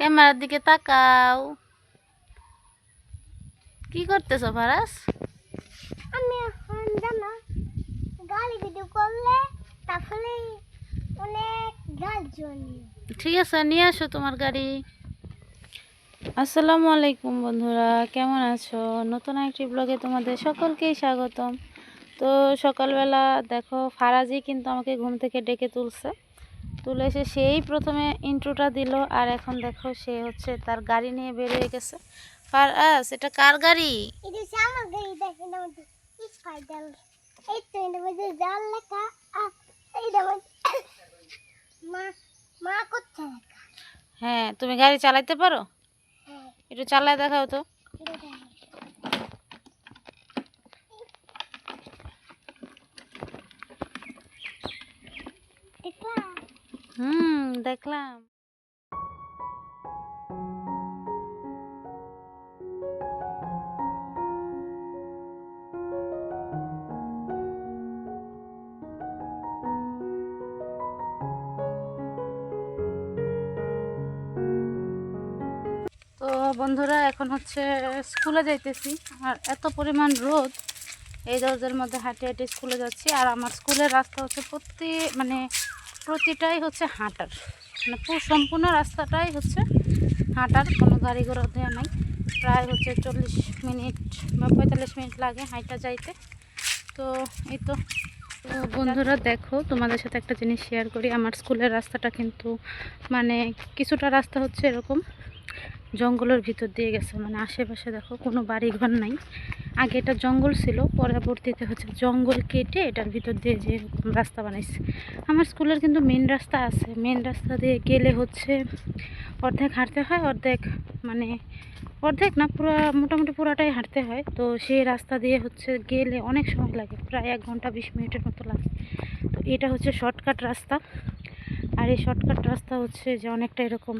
ক্যামেরার দিকে তাকাও। কি করতেছো ফারাস আমি এখন জানো গাড়ি ভিডিও করলে তাহলে অনেক গাছ জমি। ঠিক আছে নিয়ে আসো তোমার গাড়ি। আসসালামু আলাইকুম বন্ধুরা কেমন আছো? নতুন একটি ব্লগে তোমাদের সকলকেই স্বাগতম। তো সকালবেলা দেখো ফারাজি কিন্তু আমাকে ঘুম থেকে ডেকে তুলছে। তুলে এসে সেই প্রথমে ইন্ট্রোটা দিল আর এখন দেখো সে হচ্ছে তার গাড়ি নিয়ে বেরিয়ে গেছে। ফারাস এটা কার গাড়ি? হ্যাঁ তুমি গাড়ি চালাইতে পারো? হ্যাঁ। একটু চালায় দেখাও তো এটা দেখো। দেখলা হুম দেখলাম। তো বন্ধুরা, এখন হচ্ছে স্কুলে যাইতেছি। আর এত পরিমাণ রোদ, এই রোদের মধ্যে হাঁটে হাঁটে স্কুলে যাচ্ছি। আর আমার স্কুলের রাস্তা হচ্ছে প্রতি মানে প্রতিটাই হচ্ছে হাঁটার। মানে পুরো সম্পূর্ণ রাস্তাটাই হচ্ছে হাঁটার, কোনো গাড়ি ঘোড়া দেওয়া নাই। প্রায় হচ্ছে চল্লিশ মিনিট বা পঁয়তাল্লিশ মিনিট লাগে হাঁটা যাইতে। তো এই তো। বন্ধুরা দেখো, তোমাদের সাথে একটা জিনিস শেয়ার করি। আমার স্কুলের রাস্তাটা কিন্তু মানে কিছুটা রাস্তা হচ্ছে এরকম জঙ্গলের ভিতর দিয়ে গেছে। মানে আশেপাশে দেখো কোনো বাড়ি ঘর নাই। আগে এটা জঙ্গল ছিল, পরবর্তীতে হচ্ছে জঙ্গল কেটে এটার ভিতর দিয়ে যে রাস্তা বানাইছে। আমার স্কুলের কিন্তু মেন রাস্তা আছে। মেন রাস্তা দিয়ে গেলে হচ্ছে অর্ধেক হাঁটতে হয়, অর্ধেক মানে অর্ধেক না, পুরো মোটামুটি পুরাটাই হাঁটতে হয়। তো সেই রাস্তা দিয়ে হচ্ছে গেলে অনেক সময় লাগে, প্রায় এক ঘণ্টা বিশ মিনিটের মতো লাগে। তো এটা হচ্ছে শর্টকাট রাস্তা। আর এই শর্টকাট রাস্তা হচ্ছে যে অনেকটা এরকম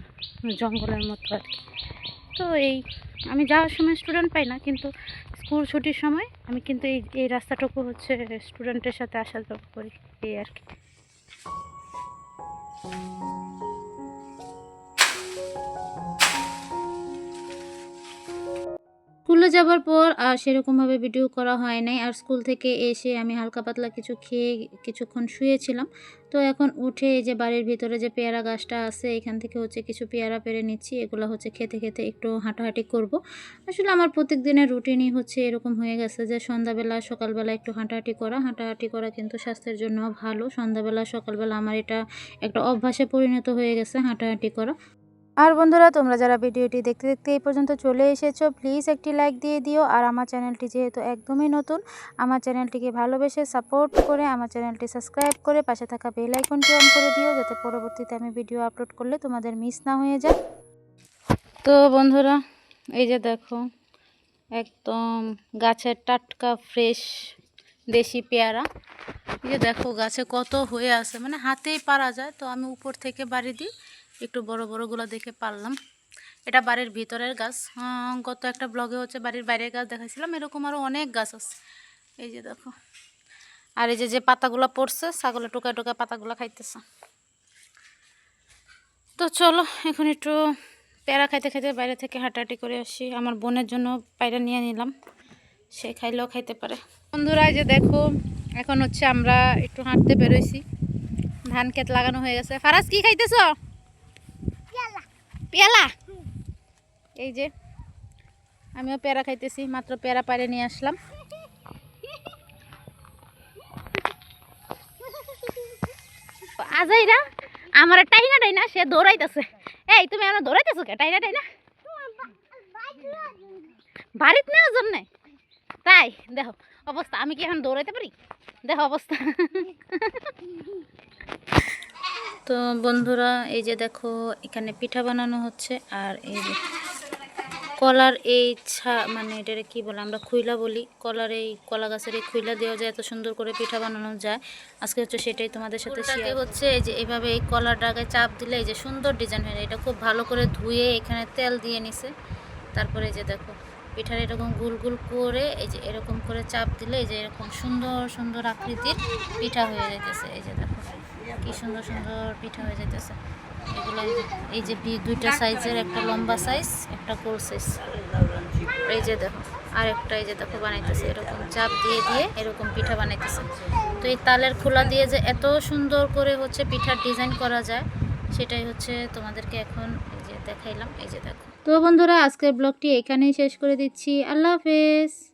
জঙ্গলের মতো আর কি। তো এই, আমি যাওয়ার সময় স্টুডেন্ট পাই না, কিন্তু স্কুল ছুটির সময় আমি কিন্তু এই এই রাস্তাটুকু হচ্ছে স্টুডেন্টের সাথে আসা যাওয়া করি, এই আর কি। যাবার পর আর সেরকমভাবে ভিডিও করা হয় নাই। আর স্কুল থেকে এসে আমি হালকা পাতলা কিছু খেয়ে কিছুক্ষণ শুয়েছিলাম। তো এখন উঠে এই যে বাড়ির ভিতরে যে পেয়ারা গাছটা আছে, এখান থেকে হচ্ছে কিছু পেয়ারা পেরে নিচ্ছি। এগুলো হচ্ছে খেতে খেতে একটু হাঁটাহাঁটি করব। আসলে আমার প্রত্যেক দিনের রুটিনই হচ্ছে এরকম হয়ে গেছে যে, সন্ধ্যাবেলা, সকালবেলা একটু হাঁটাহাঁটি করা। হাঁটাহাঁটি করা কিন্তু স্বাস্থ্যের জন্য ভালো। সন্ধ্যাবেলা, সকালবেলা আমার এটা একটা অভ্যাসে পরিণত হয়ে গেছে হাঁটাহাঁটি করা। আর বন্ধুরা, তোমরা যারা ভিডিওটি দেখতে দেখতে এই পর্যন্ত চলে এসেছ প্লিজ একটি লাইক দিয়ে দিও। আর আমার চ্যানেলটি যেহেতু একদমই নতুন, আমার চ্যানেলটিকে ভালোবেসে সাপোর্ট করে, আমার চ্যানেলটি সাবস্ক্রাইব করে পাশে থাকা বেল আইকনটি অন করে দিও, যাতে পরবর্তীতে আমি ভিডিও আপলোড করলে তোমাদের মিস না হয়ে যায়। তো বন্ধুরা, এই যে দেখো, একদম গাছের টাটকা ফ্রেশ দেশি পেয়ারা। এই যে দেখো, গাছে কত হয়ে আছে মানে হাতেই পারা যায়। তো আমি উপর থেকে বাড়ি দিই একটু বড় বড় বড়গুলো দেখে পারলাম। এটা বাড়ির ভিতরের গাছ। গত একটা ব্লগে হচ্ছে বাড়ির বাইরের গাছ দেখাইছিলাম। এরকম আরও অনেক গাছ আছে। এই যে দেখো। আর এই যে যে পাতাগুলো পড়ছে, ছাগলে টোকা টোকা পাতাগুলো খাইতেছে। তো চলো, এখন একটু পেয়ারা খাইতে খাইতে বাইরে থেকে হাঁটাহাঁটি করে আসি। আমার বোনের জন্য পায়রা নিয়ে নিলাম। সে খাইলেও খাইতে পারে। বন্ধুরা যে দেখো, এখন হচ্ছে আমরা একটু হাঁটতে বেরোইছি। ধান ক্ষেত লাগানো হয়ে গেছে। ফারাজ, কি খাইতেছ? পেয়ালা এই যে, আমিও পেয়ারা খাইতেছি, মাত্র পেয়ারা পাড়ে নিয়ে আসলাম। আজাইরা, আমার টাইনা টাইনা, সে দৌড়াইতেছে। এই, তুমি আমার দৌড়াইতেছো কে? টাইনা টাইনা। বাড়িত নেওয়ার জন্য? তাই, দেখো, অবস্থা। আমি কি এখন দৌড়াইতে পারি? দেখো অবস্থা। তো বন্ধুরা এই যে দেখো এখানে পিঠা বানানো হচ্ছে আর এই যে কলার এই ছা মানে এটারে কি বলে আমরা খুইলা বলি কলার এই কলা গাছের এই খুইলা দেওয়া যায় এত সুন্দর করে পিঠা বানানো যায়। আজকে হচ্ছে সেটাই তোমাদের সাথে শেয়ার হচ্ছে এই যে এইভাবে এই কলার ডাগায় চাপ দিলে এই যে সুন্দর ডিজাইন হয় এটা খুব ভালো করে ধুয়ে এখানে তেল দিয়ে নিছে। তারপরে এই যে দেখো পিঠার এরকম গুল গুল করে এই যে এরকম করে চাপ দিলে এই যে এরকম সুন্দর সুন্দর আকৃতির পিঠা হয়ে যেতেছে এই যে দেখো। কি সুন্দর সুন্দর পিঠা হয়ে যাইতেছে। এগুলো এই যে- দুইটা সাইজের, একটা লম্বা সাইজ একটা গোল সাইজ এই যে দেখো আর একটা এই যে দেখো বানাইতেছে, এরকম চাপ দিয়ে দিয়ে এরকম পিঠা বানাইতেছে। তো এই তালের খোলা দিয়ে যে এত সুন্দর করে হচ্ছে পিঠার ডিজাইন করা যায়, সেটাই হচ্ছে তোমাদেরকে এখন এই যে দেখাইলাম। এই যে দেখো। তো বন্ধুরা, আজকের ব্লগটি এখানেই শেষ করে দিচ্ছি। আল্লাহ হাফেজ।